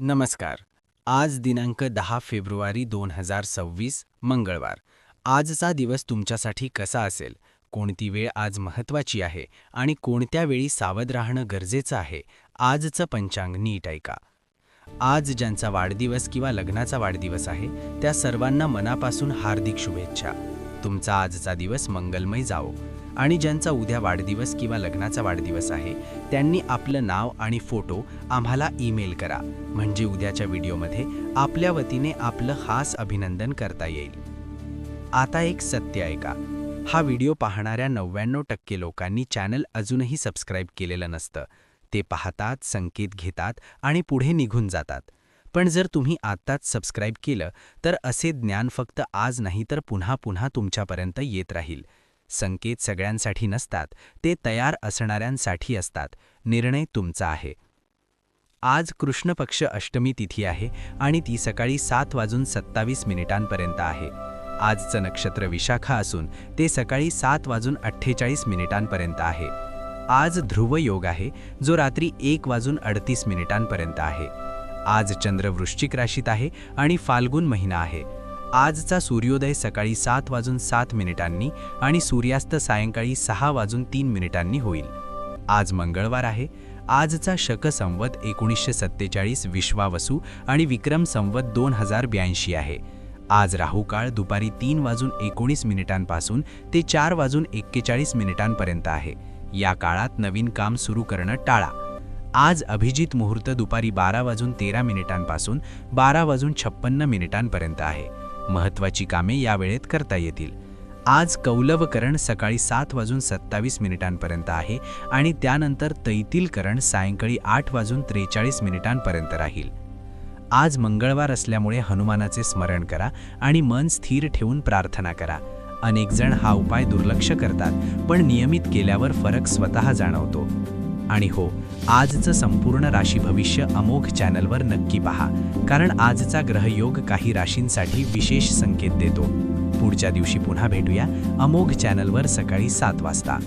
नमस्कार. आज दिनांक दहा फेब्रुवारी दोन हजार सव्वीस मंगळवार. आजचा दिवस तुमच्यासाठी कसा असेल? कोणती वेळ आज महत्त्वाची आहे? आणि कोणत्या वेळी सावध राहणं गरजेचं आहे? आजचं पंचांग नीट ऐका. आज ज्यांचा वाढदिवस किंवा लग्नाचा वाढदिवस आहे त्या सर्वांना मनापासून हार्दिक शुभेच्छा. तुमचा आजचा दिवस मंगलमय जावो. आणि ज्यांचा उद्या वाढदिवस किंवा लग्नाचा वाढदिवस आहे त्यांनी आपलं नाव आणि फोटो आम्हाला ईमेल करा. म्हणजे उद्याच्या व्हिडिओमध्ये आपल्या वतीने आपलं खास अभिनंदन करता येईल. आता एक सत्य ऐका. हा व्हिडिओ पाहणाऱ्या नव्याण्णव टक्के लोकांनी चॅनल अजूनही सबस्क्राईब केलेलं नसतं. ते पाहतात संकेत घेतात आणि पुढे निघून जातात. पण जर तुम्ही आत्ताच सबस्क्राईब केलं तर असे ज्ञान फक्त आज नाही तर पुन्हा पुन्हा तुमच्यापर्यंत येत राहील. संकेत सगळ्यांसाठी नसतात ते तयार असणाऱ्यांसाठी असतात. निर्णय तुमचा आहे. आज कृष्णपक्ष अष्टमी तिथी आहे आणि ती सकाळी सात वाजून सत्तावीस मिनिटांपर्यंत आहे. आजचं नक्षत्र विशाखा असून ते सकाळी सात वाजून अठ्ठेचाळीस मिनिटांपर्यंत आहे. आज ध्रुव योग आहे जो रात्री एक वाजून अडतीस मिनिटांपर्यंत आहे. आज चंद्र वृश्चिक राशीत आहे आणि फाल्गुन महिना आहे. आजचा सूर्योदय सकाळी सात वाजून सात मिनिटांनी आणि सूर्यास्त सायंकाळी सहा वाजून तीन मिनिटांनी होईल. आज मंगळवार आहे. आजचा शक संवत एकोणीसशे सत्तेचाळीस विश्वावसू आणि विक्रम संवत दोन हजार ब्याऐंशी आहे. आज राहुकाळ दुपारी तीन वाजून एकोणीस मिनिटांपासून ते चार वाजून एक्केचाळीस मिनिटांपर्यंत आहे. या काळात नवीन काम सुरू करणं टाळा. आज अभिजित मुहूर्त दुपारी बारा वाजून तेरा मिनिटांपासून बारा वाजून छप्पन्न मिनिटांपर्यंत आहे. महत्त्वाची कामे या वेळेत करता येतील. आज कौलवकरण सकाळी सात वाजून सत्तावीस मिनिटांपर्यंत आहे आणि त्यानंतर तैतीलकरण सायंकाळी आठ वाजून त्रेचाळीस मिनिटांपर्यंत राहील. आज मंगळवार असल्यामुळे हनुमानाचे स्मरण करा आणि मन स्थिर ठेवून प्रार्थना करा. अनेकजण हा उपाय दुर्लक्ष करतात पण नियमित केल्यावर फरक स्वतः जाणवतो. आणि हो आजचं संपूर्ण राशी भविष्य अमोघ चॅनलवर नक्की पहा कारण आजचा ग्रहयोग काही राशींसाठी विशेष संकेत देतो. पुढच्या दिवशी पुन्हा भेटूया अमोघ चॅनलवर सकाळी सात वाजता.